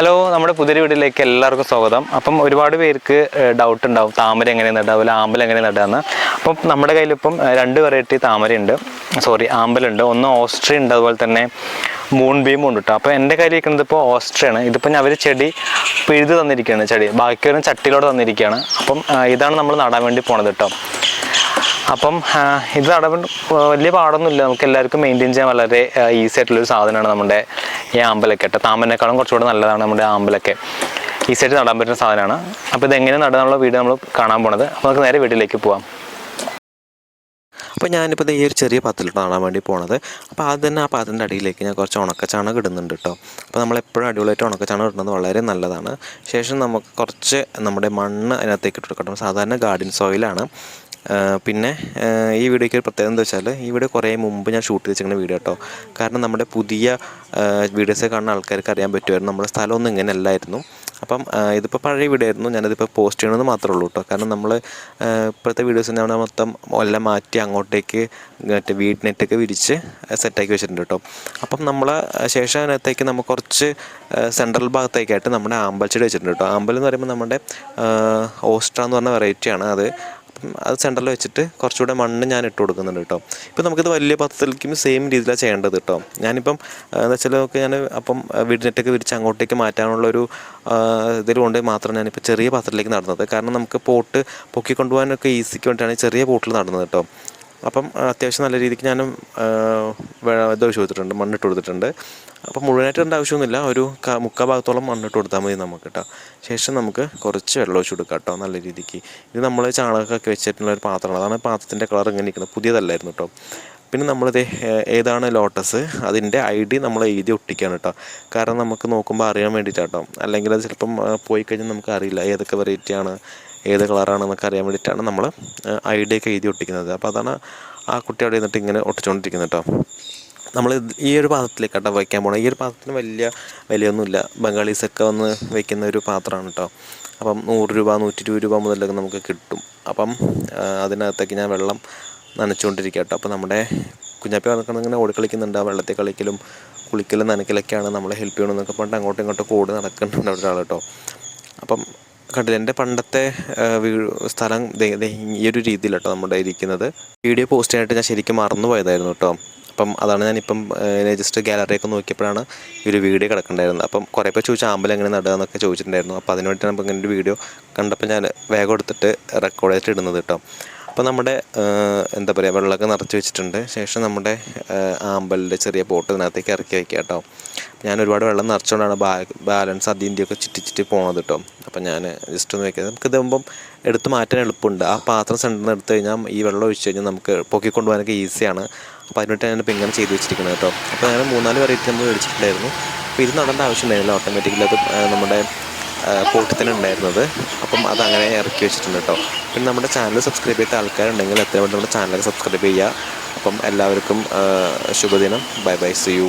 Hello നമ്മുടെ പുതിയ വീട്ടിലേക്ക് എല്ലാവർക്കും സ്വാഗതം. അപ്പം ഒരുപാട് പേർക്ക് ഡൗട്ട് ഉണ്ടാവും. താമര എങ്ങനെ നടാവില്ല ആമ്പൽ എങ്ങനെ നടാന്ന് അപ്പം നമ്മുടെ കയ്യിലിപ്പം രണ്ട് വെറൈറ്റി താമരയുണ്ട് സോറി ആമ്പലുണ്ട് ഒന്ന് ഓസ്ട്രിയ ഉണ്ട് അതുപോലെ തന്നെ മൂൺ ബീമും ഉണ്ട് കേട്ടോ അപ്പോൾ എന്റെ കയ്യിൽ ഇരിക്കുന്നത് ഇപ്പോൾ ഓസ്ട്രിയാണ് ഇതിപ്പോൾ അവർ ചെടി പിഴുതു തന്നിരിക്കുകയാണ് ചെടി. ബാക്കി ഒരു ചട്ടിയിലോട് തന്നിരിക്കുകയാണ്. അപ്പം ഇതാണ് നമ്മൾ നടാൻ വേണ്ടി പോണത് കേട്ടോ അപ്പം ഇത് നടപടി വലിയ പാടൊന്നുമില്ല. നമുക്ക് എല്ലാവർക്കും മെയിന്റെയിൻ ചെയ്യാൻ വളരെ ഈസി ആയിട്ടുള്ളൊരു സാധനമാണ് നമ്മുടെ ഈ ആമ്പലൊക്കെ. കേട്ടോ താമരനേക്കാളും കുറച്ചുകൂടെ നല്ലതാണ് നമ്മുടെ ആമ്പലൊക്കെ. ഈസി ആയിട്ട് നടാൻ പറ്റുന്ന സാധനമാണ്. അപ്പോൾ ഇത് എങ്ങനെ നടാനുള്ള വീഡിയോ നമ്മൾ കാണാൻ പോണത്. അപ്പോൾ നമുക്ക് നേരെ വീട്ടിലേക്ക് പോവാം. അപ്പോൾ ഞാനിപ്പോൾ ഈ ഒരു ചെറിയ പാത്രത്തിലോട്ട് നടാൻ വേണ്ടി പോണത്. അപ്പോൾ ആദ്യം തന്നെ ആ പാത്രത്തിന്റെ അടിയിലേക്ക് ഞാൻ കുറച്ച് ഉണക്കച്ചാണകം ഇടുന്നുണ്ട് കേട്ടോ അപ്പോൾ നമ്മൾ എപ്പോഴും അടിപൊളിയായിട്ട് ഉണക്കച്ചാണകം ഇടുന്നത് വളരെ നല്ലതാണ്. ശേഷം നമുക്ക് കുറച്ച് നമ്മുടെ മണ്ണ് അതിനകത്തേക്ക് ഇട്ട് കൊടുക്കണം സാധാരണ ഗാർഡൻ സോയിലാണ്. പിന്നെ ഈ വീഡിയോയ്ക്ക് ഒരു പ്രത്യേകത എന്താ വെച്ചാൽ ഈ വീഡിയോ കുറേ മുമ്പ് ഞാൻ ഷൂട്ട് ചെയ്ത് വെച്ചിരിക്കുന്ന വീഡിയോ കേട്ടോ. കാരണം നമ്മുടെ പുതിയ വീഡിയോസ് കാണുന്ന ആൾക്കാർക്ക് അറിയാൻ പറ്റുമായിരുന്നു. നമ്മുടെ സ്ഥലമൊന്നും ഇങ്ങനെ അല്ലായിരുന്നു. അപ്പം ഇതിപ്പോൾ പഴയ വീഡിയോ ആയിരുന്നു. ഞാനതിപ്പോൾ പോസ്റ്റ് ചെയ്യണമെന്ന് മാത്രമേ ഉള്ളൂ കേട്ടോ. കാരണം നമ്മൾ ഇപ്പോഴത്തെ വീഡിയോസ് നമ്മൾ മൊത്തം എല്ലാം മാറ്റി അങ്ങോട്ടേക്ക് മറ്റേ വീട് വിരിച്ച് സെറ്റാക്കി വെച്ചിട്ടുണ്ട് കേട്ടോ. അപ്പം നമ്മൾ ശേഷം അതിനകത്തേക്ക് നമുക്ക് കുറച്ച് സെൻട്രൽ ഭാഗത്തേക്കായിട്ട് നമ്മുടെ ആമ്പൽ ചെടി വെച്ചിട്ടുണ്ട് കേട്ടോ. ആമ്പൽ എന്ന് പറയുമ്പോൾ നമ്മുടെ ഓസ്ട്ര എന്ന് പറഞ്ഞ വെറൈറ്റിയാണ് അത്. അത് സെന്ററിൽ വെച്ചിട്ട് കുറച്ചുകൂടെ മണ്ണ് ഞാൻ ഇട്ട് കൊടുക്കുന്നുണ്ട് കേട്ടോ ഇപ്പോൾ നമുക്കിത് വലിയ പത്രത്തിലേക്കും സെയിം രീതിയിലാണ് ചെയ്യേണ്ടത് കേട്ടോ ഞാനിപ്പം എന്താ വെച്ചാൽ നമുക്ക് ഞാൻ അപ്പം വീടിനെറ്റൊക്കെ വിരിച്ച് അങ്ങോട്ടേക്ക് മാറ്റാനുള്ളൊരു ആ, ഇതിലുകൊണ്ട് മാത്രം ഞാനിപ്പോൾ ചെറിയ പാത്രത്തിലേക്ക് നടന്നത്. കാരണം നമുക്ക് പോട്ട് പൊക്കി കൊണ്ടുപോകാനൊക്കെ ഈസിക്ക് വേണ്ടിയിട്ടാണ് ചെറിയ പോട്ടിൽ നടന്നത് കേട്ടോ അപ്പം അത്യാവശ്യം നല്ല രീതിക്ക് ഞാനും ഇത് ഒഴിച്ച് കൊടുത്തിട്ടുണ്ട് മണ്ണിട്ട് കൊടുത്തിട്ടുണ്ട്. അപ്പം മുഴുവനായിട്ട് ഇടേണ്ട ആവശ്യമൊന്നുമില്ല ഒരു മുക്കാൽ ഭാഗത്തോളം മണ്ണിട്ട് കൊടുത്താൽ മതി നമുക്ക് കേട്ടോ. ശേഷം നമുക്ക് കുറച്ച് വെള്ളം ഒഴിച്ച് കൊടുക്കാം കേട്ടോ നല്ല രീതിക്ക്. ഇത് നമ്മൾ ചാണകമൊക്കെ വെച്ചിട്ടുള്ള ഒരു പാത്രമാണ്. അതാണ് പാത്രത്തിന്റെ കളർ ഇങ്ങനെ ഇരിക്കുന്നത് പുതിയതല്ലായിരുന്നു കേട്ടോ. പിന്നെ നമ്മളിത് ഏതാണ് ലോട്ടസ് അതിന്റെ ഐ ഡി നമ്മൾ എഴുതി ഒട്ടിക്കുകയാണ് കേട്ടോ. കാരണം നമുക്ക് നോക്കുമ്പോൾ അറിയാൻ വേണ്ടിയിട്ടാട്ടോ അല്ലെങ്കിൽ അത് ചിലപ്പം പോയി കഴിഞ്ഞാൽ നമുക്ക് അറിയില്ല ഏതൊക്കെ വെറൈറ്റിയാണ് ഏത് കളറാണെന്നൊക്കെ അറിയാൻ വേണ്ടിയിട്ടാണ് നമ്മൾ ഐ ഡി എഴുതി ഒട്ടിക്കുന്നത്. അപ്പോൾ അതാണ് ആ കുട്ടി അവിടെ നിന്നിട്ട് ഇങ്ങനെ ഒട്ടിച്ചുകൊണ്ടിരിക്കുന്നത് കേട്ടോ നമ്മൾ ഈ ഒരു പാത്രത്തിലേക്ക് കേട്ടോ വയ്ക്കാൻ പോകണം ഈ ഒരു പാത്രത്തിന് വലിയ വിലയൊന്നുമില്ല. ബംഗാളീസൊക്കെ വന്ന് വയ്ക്കുന്ന ഒരു പാത്രമാണ് കേട്ടോ അപ്പം നൂറ് രൂപ നൂറ്റി ഇരുപത് രൂപ മുതലൊക്കെ നമുക്ക് കിട്ടും. അപ്പം അതിനകത്തേക്ക് ഞാൻ വെള്ളം നനച്ചുകൊണ്ടിരിക്കുക കേട്ടോ അപ്പോൾ നമ്മുടെ കുഞ്ഞാപ്പി ഇങ്ങനെ ഓടിക്കളിക്കുന്നുണ്ട്. ആ വെള്ളത്തിൽ കളിക്കലും കുളിക്കലും നനക്കലൊക്കെയാണ് നമ്മളെ ഹെൽപ്പ് ചെയ്യണമെന്നൊക്കെ പറഞ്ഞിട്ട് അങ്ങോട്ടും ഇങ്ങോട്ടും കൂടെ നടക്കുന്നുണ്ട് ഒരാൾ കേട്ടോ അപ്പം കണ്ടില്ല എന്റെ പണ്ടത്തെ സ്ഥലം ഈ ഒരു രീതിയിൽ കേട്ടോ നമ്മുടെ ഇരിക്കുന്നത്. വീഡിയോ പോസ്റ്റ് ചെയ്യാനായിട്ട് ഞാൻ ശരിക്കും മറന്നു പോയതായിരുന്നു കേട്ടോ. അപ്പം അതാണ് ഞാനിപ്പം ജസ്റ്റ് ഗാലറിയൊക്കെ നോക്കിയപ്പോഴാണ് ഈ ഒരു വീഡിയോ കിടക്കണ്ടായിരുന്നത്. അപ്പം കുറേ പേർ ചോദിച്ചാൽ ആമ്പലം എങ്ങനെ നടുക എന്നൊക്കെ ചോദിച്ചിട്ടുണ്ടായിരുന്നു. അപ്പോൾ അതിന് അപ്പം ഇങ്ങനെ ഒരു വീഡിയോ കണ്ടപ്പോൾ ഞാൻ വേഗം എടുത്തിട്ട് റെക്കോർഡ് ചെയ്തിട്ട് ഇടുന്നത് കേട്ടോ. അപ്പോൾ നമ്മുടെ എന്താ പറയുക വെള്ളമൊക്കെ നിറച്ച് വെച്ചിട്ടുണ്ട്. ശേഷം നമ്മുടെ ആമ്പലിന്റെ ചെറിയ പോട്ട് ഇതിനകത്തേക്ക് ഇറക്കി വയ്ക്കുക കേട്ടോ. ഞാൻ ഒരുപാട് വെള്ളം നിറച്ചുകൊണ്ടാണ് ബാ ബാലൻസ് അതിന്റെയൊക്കെ ചുറ്റി ചുറ്റി പോണത് കേട്ടോ അപ്പം ഞാൻ ജസ്റ്റ് ഒന്ന് വെക്കുന്നത് നമുക്ക് ഇതാകുമ്പം എടുത്ത് മാറ്റാൻ എളുപ്പമുണ്ട് ആ പാത്രം സെന്ററിൽ നിന്ന് എടുത്തു കഴിഞ്ഞാൽ ഈ വെള്ളം ഒഴിച്ച് കഴിഞ്ഞാൽ നമുക്ക് പൊക്കിക്കൊണ്ടുപോകാനൊക്കെ ഈസിയാണ്. അപ്പോൾ അതിനായിട്ട് ഞാനിപ്പോൾ ഇങ്ങനെ ചെയ്ത് വെച്ചിരിക്കുന്നത് കേട്ടോ അപ്പോൾ ഞാൻ മൂന്നാൽ വെറൈറ്റി നമ്മൾ മേടിച്ചിട്ടുണ്ടായിരുന്നു. അപ്പോൾ ഇത് നടേണ്ട ആവശ്യമുണ്ടായിരുന്നില്ല. ഓട്ടോമാറ്റിക്കലി അത് നമ്മുടെ പോട്ടിൽ തന്നെ ഉണ്ടായിരുന്നത്. അപ്പം അതങ്ങനെ ഇറക്കി വെച്ചിട്ടുണ്ട് കേട്ടോ പിന്നെ നമ്മുടെ ചാനൽ സബ്സ്ക്രൈബ് ചെയ്ത ആൾക്കാരുണ്ടെങ്കിൽ എത്രയും പെട്ടെന്ന് നമ്മുടെ ചാനൽ സബ്സ്ക്രൈബ് ചെയ്യുക. അപ്പം എല്ലാവർക്കും ശുഭദിനം. Bye bye C U